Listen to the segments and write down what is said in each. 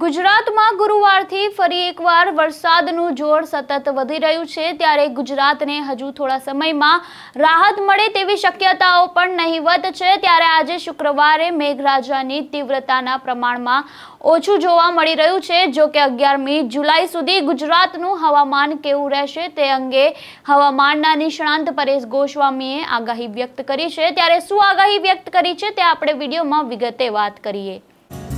ગુજરાતમાં ગુરુવારથી ફરી એકવાર વરસાદનું જોર સતત વધી રહ્યું છે. ત્યારે ગુજરાતને હજુ થોડા સમયમાં રાહત મળે તેવી શક્યતાઓ પણ નહીવત છે. ત્યારે આજે શુક્રવારે મેઘરાજાની તીવ્રતાના પ્રમાણમાં ઓછું જોવા મળી રહ્યું છે. જો કે અગિયારમી જુલાઈ સુધી ગુજરાતનું હવામાન કેવું રહેશે તે અંગે હવામાનના નિષ્ણાંત પરેશ ગોસ્વામીએ આગાહી વ્યક્ત કરી છે. ત્યારે શું આગાહી વ્યક્ત કરી છે તે આપણે વિડીયોમાં વિગતે વાત કરીએ.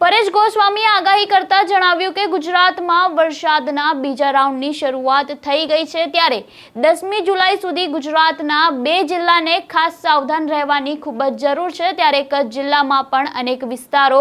પરેશ ગોસ્વામીએ આગાહી કરતા જણાવ્યું કે ગુજરાતમાં વરસાદના બીજા રાઉન્ડની શરૂઆત થઈ ગઈ છે ત્યારે દસમી જુલાઈ સુધી ગુજરાતના બે જિલ્લાને ખાસ સાવધાન રહેવાની ખૂબ જ જરૂર છે. ત્યારે કચ્છ જિલ્લામાં પણ અનેક વિસ્તારો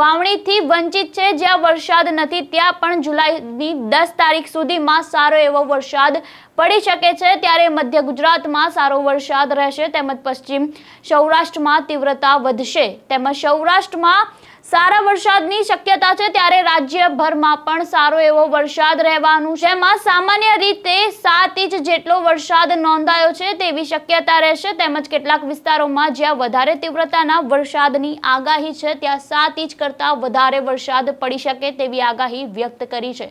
વાવણીથી વંચિત છે. જ્યાં વરસાદ નથી, ત્યાં પણ જુલાઈની દસ તારીખ સુધીમાં સારો એવો વરસાદ પડી શકે છે. ત્યારે મધ્ય ગુજરાતમાં સારો વરસાદ રહેશે. તેમજ પશ્ચિમ સૌરાષ્ટ્રમાં તીવ્રતા વધશે. તેમજ સૌરાષ્ટ્રમાં સારા વરસાદની શક્યતા છે ત્યારે રાજ્યભરમાં પણ સારો એવો વરસાદ રહેવાનું છે. એમાં સામાન્ય રીતે સાત ઇંચ જેટલો વરસાદ નોંધાયો છે તેવી શક્યતા રહેશે. તેમજ કેટલાક વિસ્તારોમાં જ્યાં વધારે તીવ્રતાના વરસાદની આગાહી છે, ત્યાં સાત ઇંચ કરતાં વધારે વરસાદ પડી શકે તેવી આગાહી વ્યક્ત કરી છે.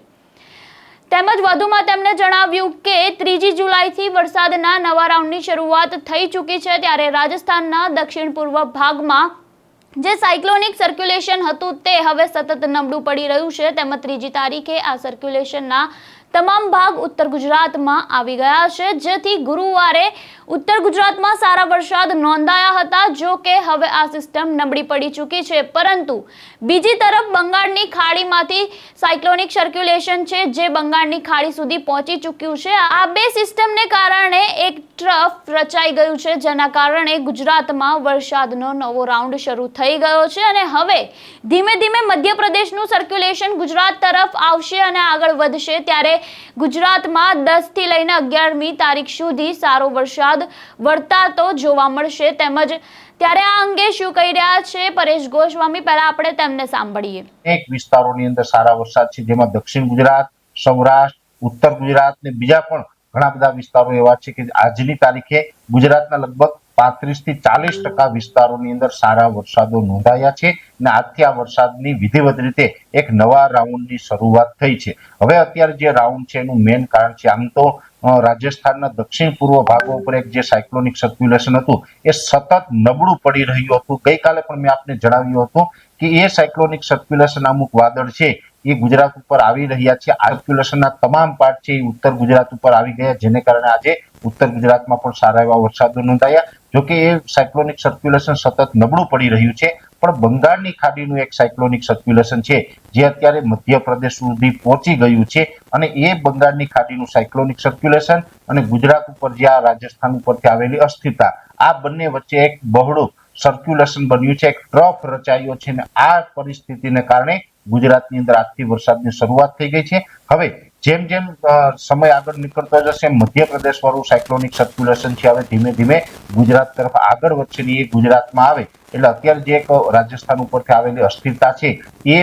તેમજ વધુમાં તેમણે જણાવ્યું કે ત્રીજી જુલાઈથી વરસાદના નવા રાઉન્ડની શરૂઆત થઈ ચૂકી છે ત્યારે રાજસ્થાનના દક્ષિણ પૂર્વ ભાગમાં જે સાયક્લોનિક સર્ક્યુલેશન હતું તે હવે સતત નબળું પડી રહ્યું છે. તેમજ ત્રીજી તારીખે આ સર્ક્યુલેશનના તમામ ભાગ ઉત્તર ગુજરાતમાં આવી ગયા છે. જેથી ગુરુવારે ઉત્તર ગુજરાતમાં સારા વરસાદ નોંધાયા હતા. જો કે હવે આ સિસ્ટમ નબળી પડી ચૂકી છે. પરંતુ બીજી તરફ બંગાળની ખાડીમાંથી સાયક્લોનિક સર્ક્યુલેશન છે, જે બંગાળની ખાડી સુધી પહોંચી ચૂક્યું છે. આ બે સિસ્ટમને કારણે એક ટ્રફ રચાઈ ગયું છે, જેના કારણે ગુજરાતમાં વરસાદનો નવો રાઉન્ડ શરૂ થઈ ગયો છે. અને હવે ધીમે ધીમે મધ્યપ્રદેશનું સર્ક્યુલેશન ગુજરાત તરફ આવશે અને આગળ વધશે, ત્યારે ગુજરાતમાં દસથી લઈને અગિયારમી તારીખ સુધી સારો વરસાદ વર્તાતો જોવા મળશે. તેમજ ત્યારે આ અંગે શું કહી રહ્યા છે પરેશ ગોસ્વામી? પહેલા આપણે તેમને સાંભળીએ. એક વિસ્તારોની અંદર સારા વરસાદ છે, જેમાં દક્ષિણ ગુજરાત, સૌરાષ્ટ્ર, ઉત્તર ગુજરાત ને બીજા પણ ઘણા બધા વિસ્તારો એવા છે કે આજની તારીખે ગુજરાતના લગભગ પાંત્રીસથી ચાલીસ ટકા વિસ્તારોની અંદર સારા વરસાદો નોંધાયા છે અને આજથી આ વરસાદની વિધિવત રીતે એક નવા રાઉન્ડની શરૂઆત થઈ છે. હવે અત્યારે જે રાઉન્ડ છે એનું મેઇન કારણ છે, આમ તો રાજસ્થાનના દક્ષિણ પૂર્વ ભાગો ઉપર એક જે સાયક્લોનિક સર્ક્યુલેશન હતું, એ સતત નબળું પડી રહ્યું હતું. ગઈકાલે પણ મેં આપને જણાવ્યું હતું કે એ સાયક્લોનિક સર્ક્યુલેશન અમુક વાદળ છે, એ ગુજરાત ઉપર આવી રહ્યા છે. આ સર્ક્યુલેશનના તમામ પાર્ટ છે એ ઉત્તર ગુજરાત ઉપર આવી ગયા, જેને કારણે આજે ઉત્તર ગુજરાતમાં પણ સારા એવા વરસાદો નોંધાયા. જોકે એ સાયક્લોનિક સર્ક્યુલેશન સતત નબળું પડી રહ્યું છે, પણ બંગાળની ખાડીનું એક સાયક્લોનિક સર્ક્યુલેશન છે, જે અત્યારે મધ્યપ્રદેશ સુધી પહોંચી ગયું છે અને એ બંગાળની ખાડીનું સાયક્લોનિક સર્ક્યુલેશન અને ગુજરાત ઉપર જે આ રાજસ્થાન ઉપરથી આવેલી અસ્થિરતા, આ બંને વચ્ચે એક બહોળું સર્ક્યુલેશન બન્યું છે, એક ટ્રફ રચાયો છે અને આ પરિસ્થિતિને કારણે ગુજરાતની અંદર આજથી વરસાદની શરૂઆત થઈ ગઈ છે. હવે જેમ જેમ સમય આગળ નીકળતો જશે મધ્યપ્રદેશ વાળું સાયક્લોનિક સર્ક્યુલેશન છે હવે ધીમે ધીમે ગુજરાત તરફ આગળ વધશે એ ગુજરાતમાં આવે, એટલે અત્યારે જે એક રાજસ્થાન ઉપરથી આવેલી અસ્થિરતા છે, એ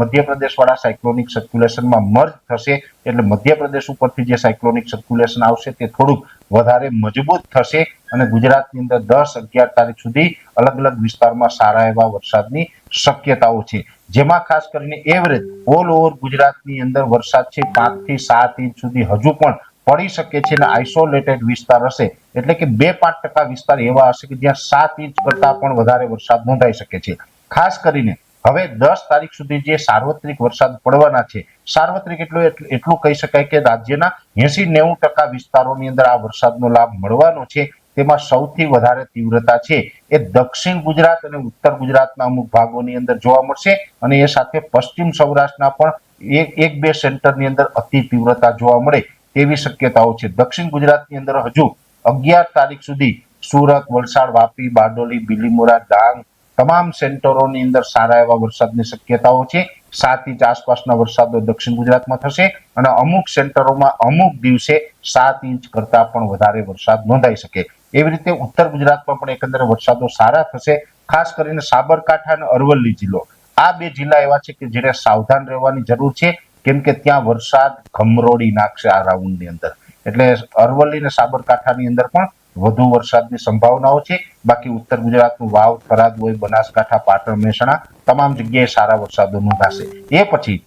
મધ્યપ્રદેશ વાળા સાયક્લોનિક સર્ક્યુલેશનમાં મર્જ થશે, એટલે મધ્યપ્રદેશ ઉપરથી જે સાયક્લોનિક સર્ક્યુલેશન આવશે, તે થોડુંક વધારે મજબૂત થશે અને ગુજરાતની અંદર દસ અગિયાર તારીખ સુધી અલગ અલગ વિસ્તારમાં સારા એવા વરસાદની શક્યતાઓ છે. જેમાં ખાસ કરીને એવરેજ ઓલ ઓવર ગુજરાતની અંદર વરસાદ છે પાંચથી સાત ઇંચ સુધી હજુ પણ પડી શકે છે અને આઇસોલેટેડ વિસ્તાર હશે. એટલે કે બે પાંચ ટકા વિસ્તાર એવા હશે કે જ્યાં સાત ઇંચ કરતા પણ વધારે વરસાદ નોંધાઈ શકે છે. ખાસ કરીને હવે દસ તારીખ સુધી જે સાર્વત્રિક વરસાદ પડવાના છે, સાર્વત્રિક એટલું એટલું- કહી શકાય કે રાજ્યના એસી નેવું ટકા વિસ્તારોની અંદર આ વરસાદનો લાભ મળવાનો છે. તેમાં સૌથી વધારે તીવ્રતા છે એ દક્ષિણ ગુજરાત અને ઉત્તર ગુજરાતના અમુક ભાગોની અંદર જોવા મળશે અને એ સાથે પશ્ચિમ સૌરાષ્ટ્રના પણ એક એક, બે સેન્ટરની અંદર અતિ તીવ્રતા જોવા મળે તેવી શક્યતાઓ છે. દક્ષિણ ગુજરાતની અંદર હજુ અગિયાર તારીખ સુધી સુરત, વલસાડ, વાપી, બારડોલી, બિલીમોરા, ડાંગ તમામ સેન્ટરોની અંદર સારા એવા વરસાદની શક્યતાઓ છે. સાત ઇંચ આસપાસના વરસાદો દક્ષિણ ગુજરાતમાં થશે અને અમુક સેન્ટરોમાં અમુક દિવસે સાત ઇંચ કરતા પણ વધારે વરસાદ નોંધાઈ શકે. એવી રીતે ઉત્તર ગુજરાતમાં પણ એકંદરે વરસાદો સારા થશે, ખાસ કરીને સાબરકાંઠા અને અરવલ્લી જિલ્લો. આ બે જિલ્લા એવા છે કે જેને સાવધાન રહેવાની જરૂર છે, કેમ કે ત્યાં વરસાદ ઘમરોડી નાખશે આ રાઉન્ડની અંદર. એટલે અરવલ્લી અને સાબરકાંઠાની અંદર પણ વધુ વરસાદની સંભાવનાઓ છે. બાકી ઉત્તર ગુજરાતનું વાવ, થરાદ હોય બનાસકાંઠા, પાટણ, મહેસાણા તમામ જગ્યાએ સારા વરસાદો નોંધાશે. એ પછી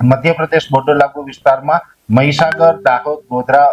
મધ્યપ્રદેશ બોર્ડર લાગુ વિસ્તારમાં મહીસાગર, દાહોદ, ગોધરા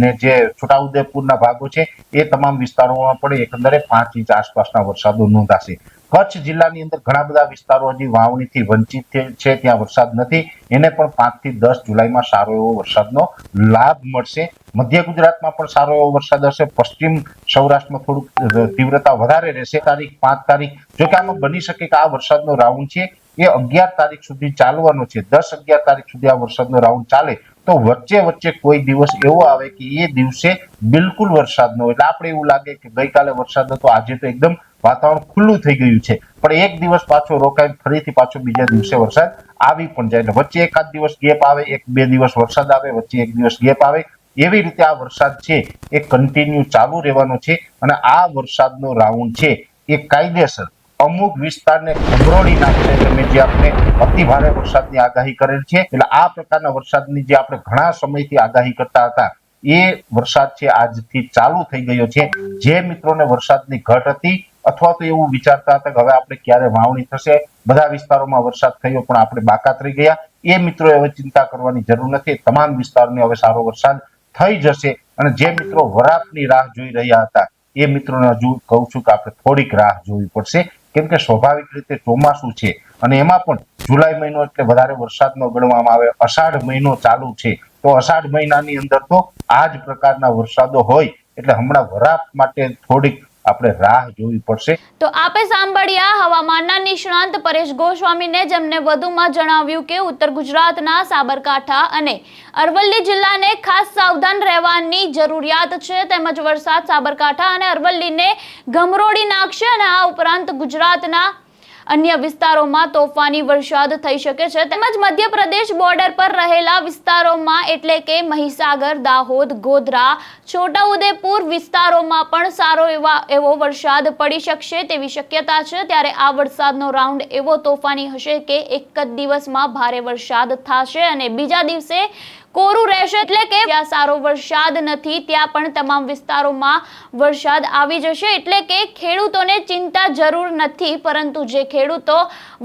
ને જે છોટાઉદેપુરના ભાગો છે, એ તમામ વિસ્તારોમાં પણ એકંદરે પાંચ ઇંચ આસપાસના વરસાદો નોંધાશે. કચ્છ જિલ્લાની અંદર ઘણા બધા વિસ્તારો હજી વાવણીથી વંચિત છે- ત્યાં વરસાદ નથી. એને પણ પાંચથી દસ જુલાઈમાં સારો એવો વરસાદનો લાભ મળશે. મધ્ય ગુજરાતમાં પણ સારો એવો વરસાદ હશે. પશ્ચિમ સૌરાષ્ટ્રમાં થોડુંક તીવ્રતા વધારે રહેશે. તારીખ પાંચ તારીખ, જો કે આમાં બની શકે કે આ વરસાદનો રાઉન્ડ છે, એ અગિયાર તારીખ સુધી ચાલવાનો છે. દસ અગિયાર તારીખ સુધી આ વરસાદનો રાઉન્ડ ચાલે તો વચ્ચે વચ્ચે કોઈ દિવસ એવો આવે કે એ દિવસે બિલકુલ વરસાદ ન એટલે આપણે એવું લાગે કે ગઈકાલે વરસાદ હતો, આજે તો એકદમ વાતાવરણ ખુલ્લું થઈ ગયું છે. પણ એક દિવસ પાછો રોકાય ફરીથી પાછો બીજા દિવસે વરસાદ આવી પણ જાય એટલે વચ્ચે એકાદ દિવસ ગેપ આવે, એક બે દિવસ વરસાદ આવે, વચ્ચે એક દિવસ ગેપ આવે. એવી રીતે આ વરસાદ છે એ કન્ટિન્યુ ચાલુ રહેવાનો છે અને આ વરસાદનો રાઉન્ડ છે. એ કાયદેસર અમુક વિસ્તારને ખબરોડી નાખશે તમે જે આપણે અતિ ભારે વરસાદની આગાહી કરેલ છે, એટલે આ પ્રકારના વરસાદની જે આપણે ઘણા સમયથી આગાહી કરતા હતા, એ વરસાદ છે આજથી ચાલુ થઈ ગયો છે. જે મિત્રોને વરસાદની ઘટ હતી અથવા તો એવું વિચારતા હતા કે હવે આપણે ક્યારે વાવણી થશે, બધા વિસ્તારોમાં વરસાદ થયો પણ આપણે બાકાત રહી ગયા. એ મિત્રોએ હવે ચિંતા કરવાની જરૂર નથી. તમામ વિસ્તારને હવે સારો વરસાદ થઈ જશે અને જે મિત્રો વરાપની રાહ જોઈ રહ્યા હતા, એ મિત્રોને હજુ કહું છું કે આપણે થોડીક રાહ જોવી પડશે. કેમ કે સ્વાભાવિક રીતે ચોમાસું છે અને એમાં પણ જુલાઈ મહિનો એટલે વધારે વરસાદનો ગણવામાં આવે, અષાઢ મહિનો ચાલુ છે. તો અષાઢ મહિનાની અંદર તો આ જ પ્રકારના વરસાદો હોય. એટલે હમણાં વરાપ માટે થોડીક આપણે રાહ જોવી પડશે. તો આપે સાંભળ્યા હવામાનના નિષ્ણાંત પરેશ ગોસ્વામીને જેમને વધુમાં જણાવ્યું કે ઉત્તર ગુજરાતના સાબરકાંઠા અને અરવલ્લી જિલ્લાને ખાસ સાવધાન રહેવાની જરૂરિયાત છે, તેમજ વરસાદ સાબરકાંઠા અને અરવલ્લીને ગમરોડી નાખશે અને આ ઉપરાંત ગુજરાતના અન્ય વિસ્તારોમાં તોફાની વરસાદ થઈ શકે છે. તેમજ મધ્યપ્રદેશ બોર્ડર પર રહેલા વિસ્તારોમાં એટલે કે મહીસાગર, દાહોદ, ગોધરા, છોટાઉદેપુર વિસ્તારોમાં પણ સારો એવા, એવો વરસાદ પડી શકશે તેવી શક્યતા છે. ત્યારે આ વરસાદનો રાઉન્ડ એવો તોફાની હશે કે એક જ દિવસમાં ભારે વરસાદ થશે અને બીજા દિવસે કોરું રહેશે એટલે કે જ્યાં સારો વરસાદ નથી, ત્યાં પણ તમામ વિસ્તારોમાં વરસાદ આવી જશે. એટલે કે ખેડૂતોને ચિંતા જરૂર નથી, પરંતુ જે ખેડૂતો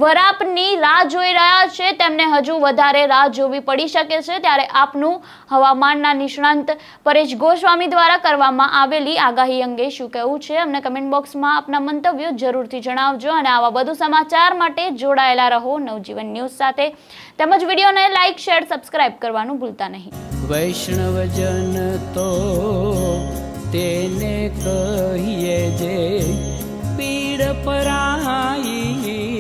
વરાપની રાહ જોઈ રહ્યા છે, તેમને હજુ વધારે રાહ જોવી પડી શકે છે. ત્યારે આપનું હવામાનના નિષ્ણાંત પરેશ ગોસ્વામી દ્વારા કરવામાં આવેલી આગાહી અંગે શું કહેવું છે, અમને કમેન્ટ બોક્સમાં આપના મંતવ્યો જરૂરથી જણાવજો. અને આવા વધુ સમાચાર માટે જોડાયેલા રહો નવજીવન ન્યૂઝ સાથે. તેમજ વિડીયોને લાઇક શેર સબસ્ક્રાઇબ કરવાનું ભૂલતા નહીં. વૈષ્ણવજન તો તેને કહીએ જે પીડ પરાઈ